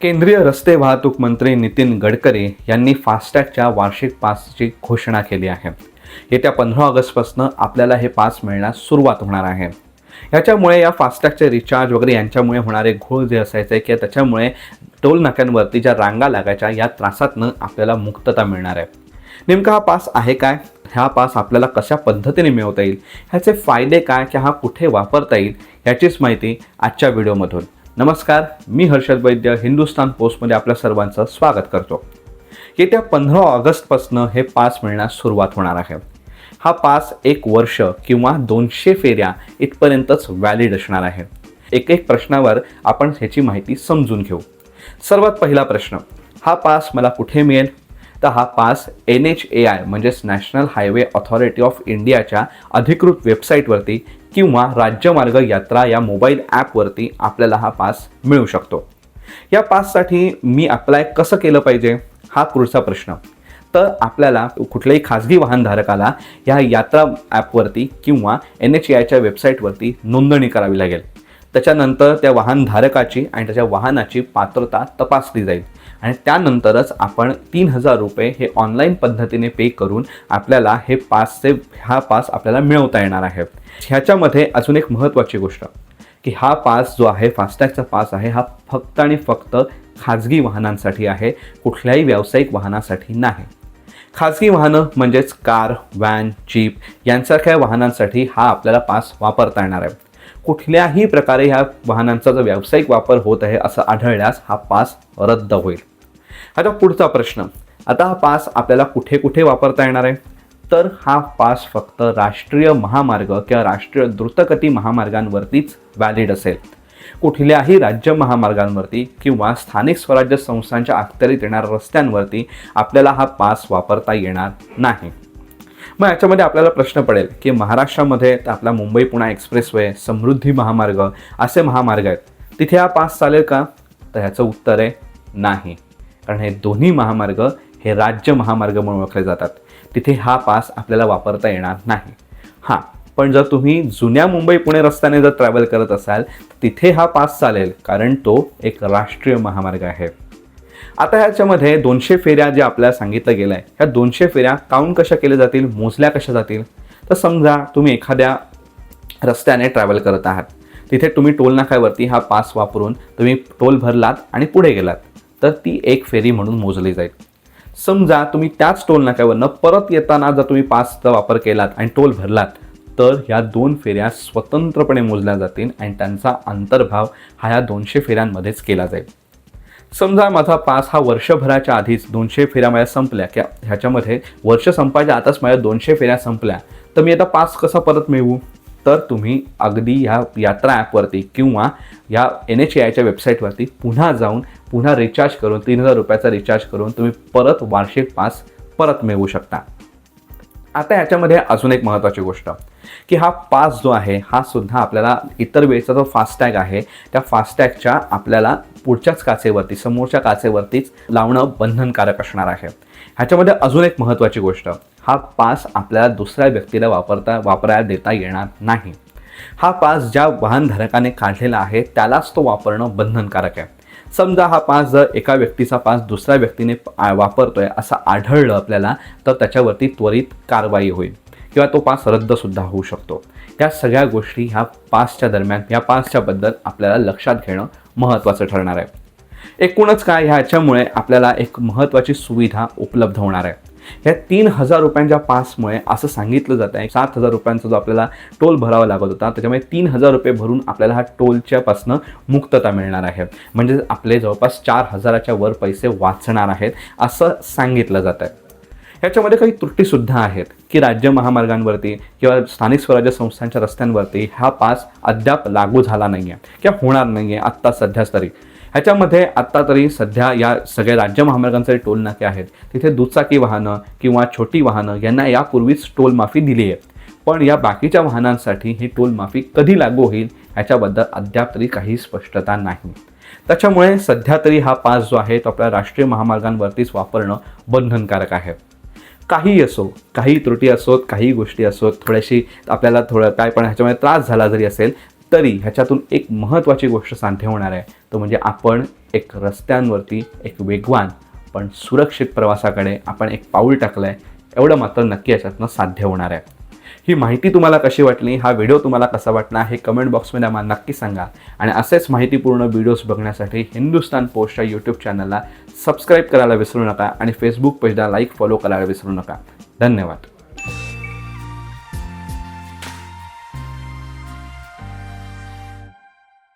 केंद्रीय रस्ते वाहतूक मंत्री नितीन गडकरी यांनी फास्टॅगच्या वार्षिक पासची घोषणा केली आहे. येत्या पंधरा ऑगस्टपासून आपल्याला हे पास मिळण्यास सुरुवात होणार आहे. याच्यामुळे या फास्टॅगचे रिचार्ज वगैरे यांच्यामुळे होणारे घोळ जे असायचे किंवा त्याच्यामुळे टोल नाक्यांवरती ज्या रांगा लागायच्या या त्रासातनं आपल्याला मुक्तता मिळणार आहे. नेमका हा पास आहे काय? हा पास आपल्याला कशा पद्धतीने मिळवता येईल? ह्याचे फायदे काय? की हा कुठे वापरता येईल? याचीच माहिती आजच्या व्हिडिओमधून. नमस्कार मी हर्षद वैद्य हिंदुस्तान पोस्टमध्ये आपल्या सर्वांचं स्वागत करतो. येत्या पंधरा ऑगस्टपासून हे पास मिळण्यास सुरुवात होणार आहे. हा पास एक वर्ष किंवा दोनशे फेऱ्या इथपर्यंतच व्हॅलिड असणार आहे. एक एक प्रश्नावर आपण ह्याची माहिती समजून घेऊ. सर्वात पहिला प्रश्न हा पास मला कुठे मिळेल? तर हा pass N H A I म्हणजेच नॅशनल हायवे ऑथॉरिटी ऑफ इंडियाच्या अधिकृत वेबसाईटवरती किंवा राज्यमार्ग यात्रा या मोबाईल ॲपवरती आपल्याला हा पास मिळू शकतो. या पाससाठी मी अप्लाय कसं केलं पाहिजे? हा पुढचा प्रश्न. तर आपल्याला कुठल्याही खाजगी वाहनधारकाला या यात्रा ॲपवरती किंवा एन एच ए आयच्या वेबसाईटवरती नोंदणी करावी लागेल. त्याच्यानंतर त्या वाहनधारकाची आणि त्याच्या वाहनाची पात्रता तपासली जाईल. आणि त्यानंतरच आपण तीन हजार रुपये हे ऑनलाईन पद्धतीने पे करून आपल्याला हे पासचे हा पास आपल्याला मिळवता येणार आहे. ह्याच्यामध्ये अजून एक महत्त्वाची गोष्ट की हा पास जो आहे फास्टॅगचा पास आहे हा फक्त आणि फक्त खाजगी वाहनांसाठी आहे कुठल्याही व्यावसायिक वाहनासाठी नाही. खाजगी वाहनं म्हणजेच कार व्हॅन जीप यांसारख्या वाहनांसाठी हा आपल्याला पास वापरता येणार आहे. कुठल्याही प्रकारे ह्या वाहनांचा जो व्यावसायिक वापर होत आहे असं आढळल्यास हा पास रद्द होईल. आता पुढचा प्रश्न. आता हा पास आपल्याला कुठे कुठे वापरता येणार आहे? तर हा पास फक्त राष्ट्रीय महामार्ग किंवा राष्ट्रीय द्रुतगती महामार्गांवरतीच व्हॅलिड असेल. कुठल्याही राज्य महामार्गांवरती किंवा स्थानिक स्वराज्य संस्थांच्या अखत्यारीत येणाऱ्या रस्त्यांवरती आपल्याला हा पास वापरता येणार नाही. मग याच्यामध्ये आपल्याला प्रश्न पडेल की महाराष्ट्रामध्ये तर आपला मुंबई पुणा एक्सप्रेसवे समृद्धी महामार्ग असे महामार्ग आहेत. तिथे हा पास चालेल का? तर ह्याचं उत्तर आहे नाही. कारण हे दोन्ही महामार्ग हे राज्य महामार्ग म्हणून ओळखले जातात. तिथे हा पास आपल्याला वापरता येणार नाही. हां पण जर तुम्ही जुन्या मुंबई पुणे रस्त्याने जर ट्रॅव्हल करत असाल तिथे हा पास चालेल कारण तो एक राष्ट्रीय महामार्ग आहे. आता ह्याच्यामध्ये दोनशे फेऱ्या जे आपल्याला सांगितलं गेलं आहे ह्या दोनशे फेऱ्या काउंट कशा केल्या जातील मोजल्या कशा जातील? तर समजा तुम्ही एखाद्या रस्त्याने ट्रॅव्हल करत आहात. तिथे तुम्ही टोल नाक्यावरती हा पास वापरून तुम्ही टोल भरलात आणि पुढे गेलात. तर ती एक फेरी म्हणून मोजली जाईल. समजा तुम्ही त्याच टोल नाक्यावरनं परत येताना जर तुम्ही पासचा वापर केलात आणि टोल भरलात तर ह्या दोन फेऱ्या स्वतंत्रपणे मोजल्या जातील आणि त्यांचा अंतर्भाव हा ह्या दोनशे फेऱ्यांमध्येच केला जाईल. समजा माझा पास हा वर्षभराच्या आधीच दोनशे फेऱ्या माझ्या संपल्या. किंवा ह्याच्यामध्ये वर्ष संपायच्या आताच माझ्या दोनशे फेऱ्या संपल्या. तर मी आता पास कसा परत मिळवू? तर तुम्ही अगदी ह्या यात्रा ॲपवरती किंवा या एन एच ए आयच्या वेबसाईटवरती पुन्हा जाऊन पुन्हा रिचार्ज करून तीन हजार रुपयाचा रिचार्ज करून तुम्ही परत वार्षिक पास परत मिळवू शकता. आता ह्याच्यामध्ये अजून एक महत्त्वाची गोष्ट. की हा पास जो आहे हा सुद्धा आपल्याला इतर वेळेचा जो फास्टॅग आहे त्या फास्टॅगच्या आपल्याला पुढच्याच काचेवरती समोरच्या काचेवरतीच लावणं बंधनकारक असणार आहे. ह्याच्यामध्ये अजून एक महत्त्वाची गोष्ट हा पास आपल्याला दुसऱ्या व्यक्तीला वापरता वापरायला देता येणार नाही. हा पास ज्या वाहनधारकाने काढलेला आहे त्यालाच तो वापरणं बंधनकारक आहे. समजा हा पास जर एका व्यक्तीचा पास दुसऱ्या व्यक्तीने वापरतोय असं आढळलं आपल्याला तर त्याच्यावरती त्वरित कारवाई होईल. किंवा तो पास रद्दसुद्धा होऊ शकतो. या सगळ्या गोष्टी ह्या पासच्या दरम्यान या पासच्याबद्दल आपल्याला लक्षात घेणं महत्त्वाचं ठरणार आहे. एकूणच काय? ह्याच्यामुळे आपल्याला एक महत्त्वाची सुविधा उपलब्ध होणार आहे. ह्या तीन हजार रुपयांच्या पासमुळे असं सांगितलं जात आहे सात हजार रुपयांचा जो आपल्याला टोल भरावा लागत होता त्याच्यामुळे तीन हजार रुपये भरून आपल्याला हा टोलच्यापासनं मुक्तता मिळणार आहे. म्हणजे आपले जवळपास चार हजाराच्या वर पैसे वाचणार आहेत असं सांगितलं जात आहे. ह्याच्यामध्ये काही त्रुटीसुद्धा आहेत की राज्य महामार्गांवरती किंवा स्थानिक स्वराज्य संस्थांच्या रस्त्यांवरती हा पास अद्याप लागू झाला नाही आहे किंवा होणार नाही आहे आत्ता सध्याच तरी. ह्याच्यामध्ये आत्ता तरी सध्या या सगळ्या राज्य महामार्गांचे टोल नाके आहेत तिथे दुचाकी वाहनं किंवा छोटी वाहनं यांना यापूर्वीच टोल माफी दिली आहे. पण या बाकीच्या वाहनांसाठी ही टोल माफी कधी लागू होईल ह्याच्याबद्दल अद्याप तरी काही स्पष्टता नाही. त्याच्यामुळे सध्या तरी हा पास जो आहे तो आपल्या राष्ट्रीय महामार्गांवरतीच वापरणं बंधनकारक आहे. काही असो काही त्रुटी असोत काही गोष्टी असोत थोड्याशी आपल्याला थोडं काय पण ह्याच्यामध्ये त्रास झाला जरी असेल तरी ह्याच्यातून एक महत्त्वाची गोष्ट साध्य होणार आहे. तो म्हणजे आपण एक रस्त्यांवरती एक वेगवान पण सुरक्षित प्रवासाकडे आपण एक पाऊल टाकलं आहे एवढं मात्र नक्की याच्यातनं साध्य होणार आहे. ही माहिती तुम्हाला कशी वाटली? हा व्हिडिओ तुम्हाला कसा वाटला? हे कमेंट बॉक्समध्ये आम्हाला नक्की सांगा. आणि असेच माहितीपूर्ण व्हिडिओज बघण्यासाठी हिंदुस्तान पोस्टच्या यूट्यूब चॅनलला सबस्क्राईब करायला विसरू नका आणि फेसबुक पेजला लाईक फॉलो करायला विसरू नका. धन्यवाद.